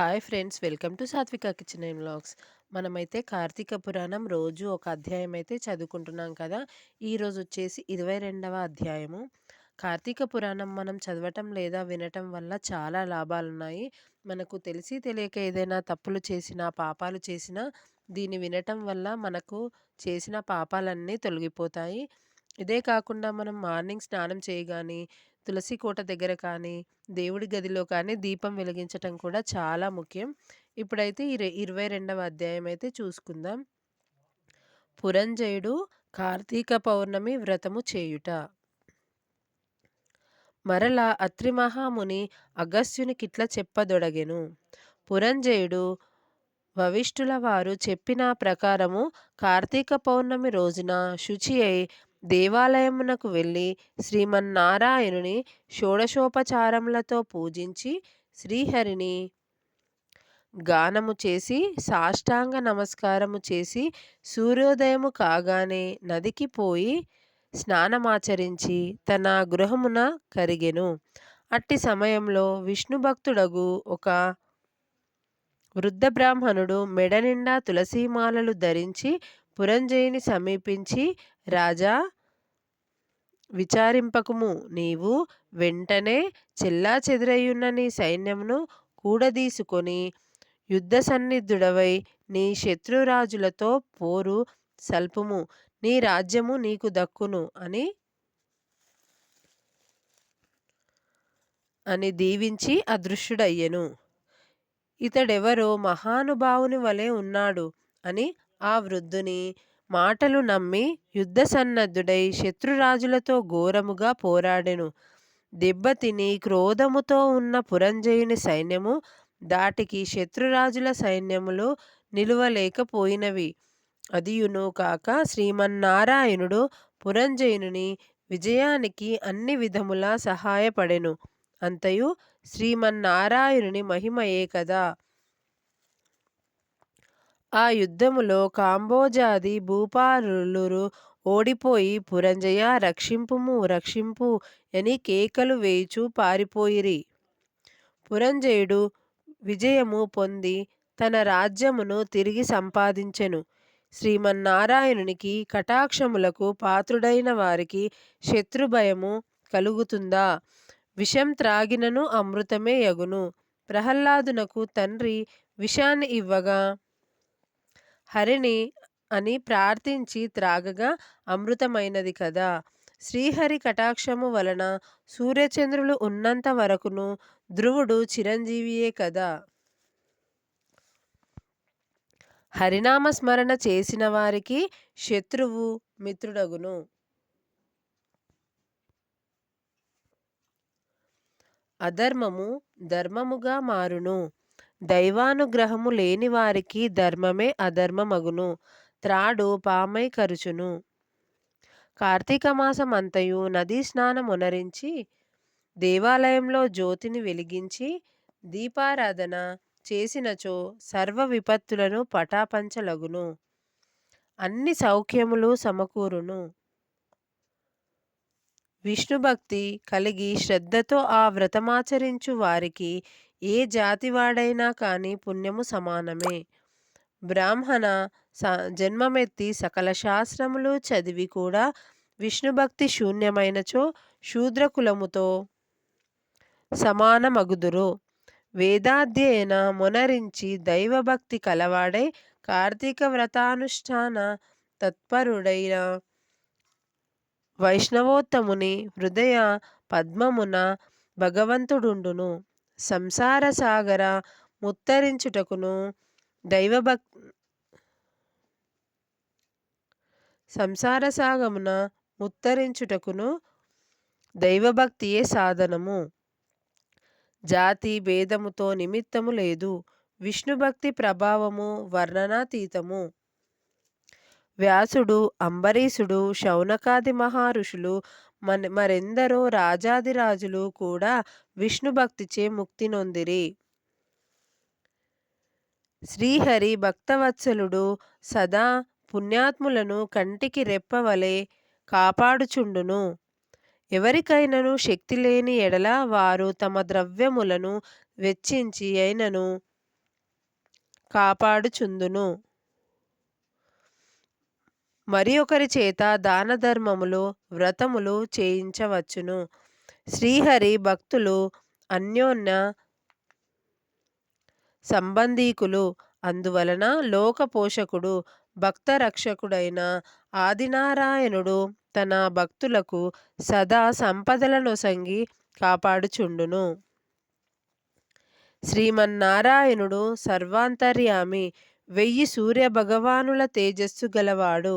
Hi friends welcome to Satvika kitchen and vlogs. మనమైతే కార్తీక పురాణం రోజు ఒక అధ్యాయం అయితే చదువుకుంటున్నాం కదా. ఈరోజు వచ్చేసి ఇరవై రెండవ అధ్యాయము. కార్తీక పురాణం మనం చదవటం లేదా వినటం వల్ల చాలా లాభాలు ఉన్నాయి మనకు తెలిసి తెలియక ఏదైనా తప్పులు చేసినా పాపాలు చేసినా దీన్ని వినటం వల్ల మనకు చేసిన పాపాలన్నీ తొలగిపోతాయి. ఇదే కాకుండా మనం మార్నింగ్ స్నానం చేయగానే తులసి కోట దగ్గర కానీ దేవుడి గదిలో కానీ దీపం వెలిగించటం కూడా చాలా ముఖ్యం. ఇప్పుడైతే ఈ ఇరవై రెండవ అధ్యాయం అయితే చూసుకుందాం. పురంజయుడు కార్తీక పౌర్ణమి వ్రతము చేయుట. మరలా అత్రి మహాముని అగస్త్యునికిట్ల చెప్పదొడగెను. పురంజయుడు వవిష్ఠుల వారు చెప్పిన ప్రకారము కార్తీక పౌర్ణమి రోజున శుచి అయి దేవాలయమునకు వెళ్ళి శ్రీమన్నారాయణుని షోడశోపచారములతో పూజించి శ్రీహరిని గానము చేసి సాష్టాంగ నమస్కారము చేసి సూర్యోదయము కాగానే నదికి పోయి స్నానమాచరించి తన గృహమున కరిగెను. అట్టి సమయంలో విష్ణు భక్తుడగు ఒక వృద్ధ బ్రాహ్మణుడు మెడ నిండా తులసీమాలలు ధరించి పురంజయుని సమీపించి రాజా విచారింపకుము నీవు వెంటనే చెల్లా చెదురయ్యున్న నీ సైన్యమును కూడదీసుకొని యుద్ధ సన్నిధుడవై నీ శత్రురాజులతో పోరు సల్పుము. నీ రాజ్యము నీకు దక్కును అని అని దీవించి అదృశ్యుడయ్యెను ఇతడెవరో మహానుభావుని వలె ఉన్నాడు అని ఆ వృద్ధుని మాటలు నమ్మి యుద్ధ సన్నద్ధుడై శత్రురాజులతో ఘోరముగా పోరాడెను. దెబ్బతిని క్రోధముతో ఉన్న పురంజయుని సైన్యము దాటికి శత్రురాజుల సైన్యములు నిలువలేకపోయినవి. అదియును కాక శ్రీమన్నారాయణుడు పురంజయుని విజయానికి అన్ని విధములా సహాయపడెను. అంతయు శ్రీమన్నారాయణుని మహిమయే కదా. ఆ యుద్ధములో కాంబోజాది భూపాలురు ఓడిపోయి పురంజయ రక్షింపుము రక్షింపు అని కేకలు వేయుచు పారిపోయిరి. పురంజయుడు విజయము పొంది తన రాజ్యమును తిరిగి సంపాదించెను. శ్రీమన్నారాయణునికి కటాక్షములకు పాత్రుడైన వారికి శత్రుభయము కలుగుతుందా? విషం త్రాగినను అమృతమే యగును ప్రహ్లాదునకు తండ్రి విషాన్ని ఇవ్వగా హరిని అని ప్రార్థించి త్రాగగా అమృతమైనది కదా! శ్రీహరి కటాక్షము వలన సూర్యచంద్రులు ఉన్నంత వరకును ధ్రువుడు చిరంజీవియే కదా! హరినామ స్మరణ చేసిన వారికి శత్రువు మిత్రుడగును. అధర్మము ధర్మముగా మారును. దైవానుగ్రహము లేని వారికి ధర్మమే అధర్మమగును. త్రాడు పామై కరుచును. కార్తీక మాసం అంతయు నదీ స్నానమునరించి దేవాలయంలో జ్యోతిని వెలిగించి దీపారాధన చేసినచో సర్వ విపత్తులను పటాపంచలగును. అన్ని సౌఖ్యములు సమకూరును. విష్ణుభక్తి కలిగి శ్రద్ధతో ఆ వ్రతమాచరించు వారికి ఏ జాతివాడైనా కానీ పుణ్యము సమానమే. బ్రాహ్మణ జన్మమెత్తి సకల శాస్త్రములు చదివి కూడా విష్ణుభక్తి శూన్యమైనచో శూద్రకులముతో సమానమగుదురు. వేదాధ్యయన మొనరించి దైవభక్తి కలవాడై కార్తీక వ్రతానుష్ఠాన తత్పరుడైన వైష్ణవోత్తముని హృదయ పద్మమున భగవంతుడుండును. సంసార సాగర ముత్తరించుటకును దైవభక్ సంసార సాగమున ముత్తరించుటకును దైవభక్తియే సాధనము. జాతి భేదముతో నిమిత్తము లేదు. విష్ణుభక్తి ప్రభావము వర్ణనాతీతము. వ్యాసుడు అంబరీషుడు శౌనకాది మహర్షులు మన మరెందరో రాజాదిరాజులు కూడా విష్ణుభక్తిచే ముక్తి నొందిరి. శ్రీహరి భక్తవత్సలుడు సదా పుణ్యాత్ములను కంటికి రెప్పవలే కాపాడుచుండును. ఎవరికైనను శక్తి లేని ఎడల వారు తమ ద్రవ్యములను వెచ్చించి అయినను కాపాడుచుందును. మరి ఒకరి చేత దాన ధర్మములు వ్రతములు చేయించవచ్చును. శ్రీహరి భక్తులు అన్యోన్య సంబంధీకులు. అందువలన లోక పోషకుడు భక్త రక్షకుడైన ఆదినారాయణుడు తన భక్తులకు సదా సంపదలనొసంగి కాపాడుచుండును. శ్రీమన్నారాయణుడు సర్వాంతర్యామి వెయ్యి సూర్య భగవానుల తేజస్సు గలవాడు.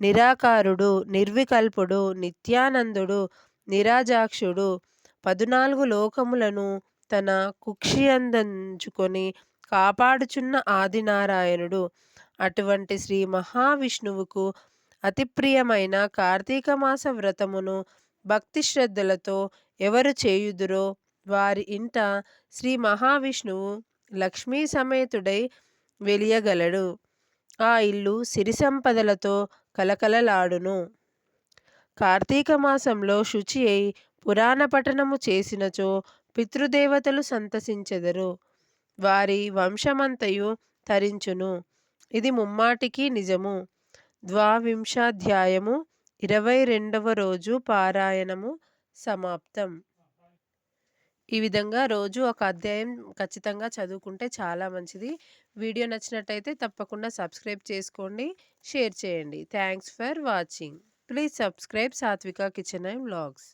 నిరాకారుడు నిర్వికల్పుడు నిత్యానందుడు నిరాజాక్షుడు. పదునాలుగు లోకములను తన కుక్షియందంచుకొని కాపాడుచున్న ఆదినారాయణుడు. అటువంటి శ్రీ మహావిష్ణువుకు అతి ప్రియమైన కార్తీక మాస వ్రతమును భక్తి శ్రద్ధలతో ఎవరు చేయుదురో వారి ఇంట శ్రీ మహావిష్ణువు లక్ష్మీ సమేతుడై వెలియగలడు. ఆ ఇల్లు సిరి సంపదలతో కలకలలాడును. కార్తీక మాసంలో శుచి అయి పురాణ పఠనము చేసినచో పితృదేవతలు సంతసించెదరు. వారి వంశమంతయు తరించును. ఇది ముమ్మాటికి నిజము. ద్వావింశాధ్యాయము ఇరవై రెండవ రోజు పారాయణము సమాప్తం. ఈ విధంగా రోజు ఒక అధ్యాయం ఖచ్చితంగా చదువుకుంటే చాలా మంచిది. వీడియో నచ్చినట్టయితే తప్పకుండా సబ్స్క్రైబ్ చేసుకోండి షేర్ చేయండి. Thanks for watching. Please subscribe Satvika kitchen and vlogs.